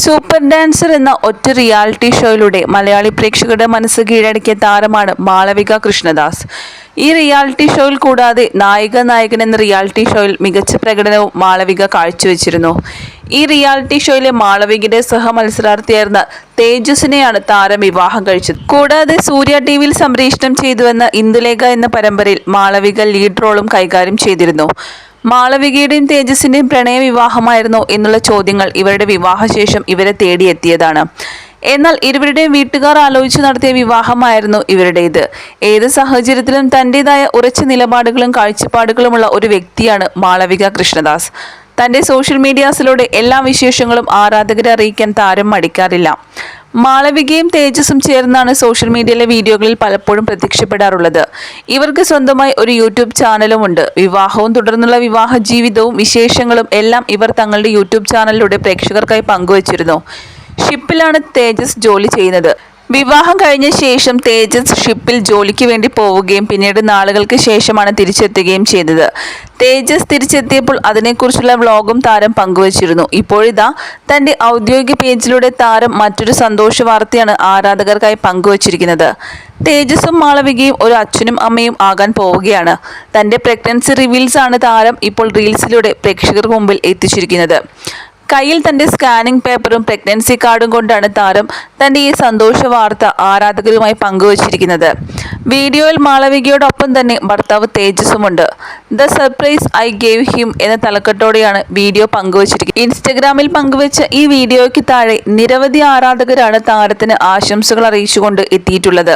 Super dancer എന്ന ഒറ്റ reality ഷോയിലൂടെ Malayali പ്രേക്ഷകരുടെ മനസ്സ് കീഴടക്കിയ താരമാണ് മാളവിക കൃഷ്ണദാസ്. ഈ റിയാലിറ്റി ഷോയിൽ കൂടാതെ നായിക നായകൻ എന്ന റിയാലിറ്റി ഷോയിൽ മികച്ച പ്രകടനവും മാളവിക കാഴ്ചവെച്ചിരുന്നു. ഈ റിയാലിറ്റി ഷോയിലെ മാളവികയുടെ സഹമത്സരാർത്ഥിയായിരുന്ന തേജസിനെയാണ് താരം വിവാഹം കഴിച്ചത്. കൂടാതെ സൂര്യ ടി വിയിൽ സംപ്രേഷണം ചെയ്തുവെന്ന ഇന്ദുലേഖ എന്ന പരമ്പരയിൽ മാളവിക ലീഡ് റോളും കൈകാര്യം ചെയ്തിരുന്നു. മാളവികയുടെയും തേജസിന്റെയും പ്രണയ വിവാഹമായിരുന്നോ എന്നുള്ള ചോദ്യങ്ങൾ ഇവരുടെ വിവാഹശേഷം ഇവരെ തേടിയെത്തിയതാണ്. എന്നാൽ ഇരുവരുടെയും വീട്ടുകാർ ആലോചിച്ച് നടത്തിയ വിവാഹമായിരുന്നു ഇവരുടേത്. ഏത് സാഹചര്യത്തിലും തന്റെതായ ഉറച്ച നിലപാടുകളും കാഴ്ചപ്പാടുകളുമുള്ള ഒരു വ്യക്തിയാണ് മാളവിക കൃഷ്ണദാസ്. തന്റെ സോഷ്യൽ മീഡിയാസിലൂടെ എല്ലാ വിശേഷങ്ങളും ആരാധകരെ അറിയിക്കാൻ താരം മടിക്കാറില്ല. മാളവികയും തേജസും ചേർന്നാണ് സോഷ്യൽ മീഡിയയിലെ വീഡിയോകളിൽ പലപ്പോഴും പ്രത്യക്ഷപ്പെടാറുള്ളത്. ഇവർക്ക് സ്വന്തമായി ഒരു യൂട്യൂബ് ചാനലുമുണ്ട്. വിവാഹവും തുടർന്നുള്ള വിവാഹ ജീവിതവും വിശേഷങ്ങളും എല്ലാം ഇവർ തങ്ങളുടെ യൂട്യൂബ് ചാനലിലൂടെ പ്രേക്ഷകർക്കായി പങ്കുവച്ചിരുന്നു. ഷിപ്പിലാണ് തേജസ് ജോലി ചെയ്യുന്നത്. വിവാഹം കഴിഞ്ഞ ശേഷം തേജസ് ഷിപ്പിൽ ജോലിക്ക് വേണ്ടി പോവുകയും പിന്നീട് നാളുകൾക്ക് ശേഷമാണ് തിരിച്ചെത്തുകയും ചെയ്തത്. തേജസ് തിരിച്ചെത്തിയപ്പോൾ അതിനെക്കുറിച്ചുള്ള വ്ളോഗും താരം പങ്കുവച്ചിരുന്നു. ഇപ്പോഴിതാ തന്റെ ഔദ്യോഗിക പേജിലൂടെ താരം മറ്റൊരു സന്തോഷ വാർത്തയാണ് ആരാധകർക്കായി പങ്കുവച്ചിരിക്കുന്നത്. തേജസും മാളവികയും ഒരു അച്ഛനും അമ്മയും ആകാൻ പോവുകയാണ്. തന്റെ പ്രഗ്നൻസി റിവീൽസ് ആണ് താരം ഇപ്പോൾ റീൽസിലൂടെ പ്രേക്ഷകർക്ക് മുമ്പിൽ എത്തിച്ചിരിക്കുന്നത്. കയ്യിൽ തന്റെ സ്കാനിംഗ് പേപ്പറും പ്രഗ്നൻസി കാർഡും കൊണ്ടാണ് താരം തന്റെ ഈ സന്തോഷ വാർത്ത ആരാധകരുമായി പങ്കുവച്ചിരിക്കുന്നത്. വീഡിയോയിൽ മാളവികയോടൊപ്പം തന്നെ ഭർത്താവ് തേജസുമുണ്ട് the surprise I gave him എന്ന തലക്കെട്ടോടെയാണ് വീഡിയോ പങ്കുവച്ചിരിക്കുന്നത്. ഇൻസ്റ്റഗ്രാമിൽ പങ്കുവച്ച ഈ വീഡിയോയ്ക്ക് താഴെ നിരവധി ആരാധകരാണ് താരത്തിന് ആശംസകൾ അറിയിച്ചുകൊണ്ട് എത്തിയിട്ടുള്ളത്.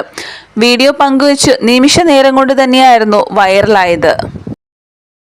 വീഡിയോ പങ്കുവച്ച് നിമിഷ നേരം കൊണ്ട് തന്നെയായിരുന്നു വൈറലായത്.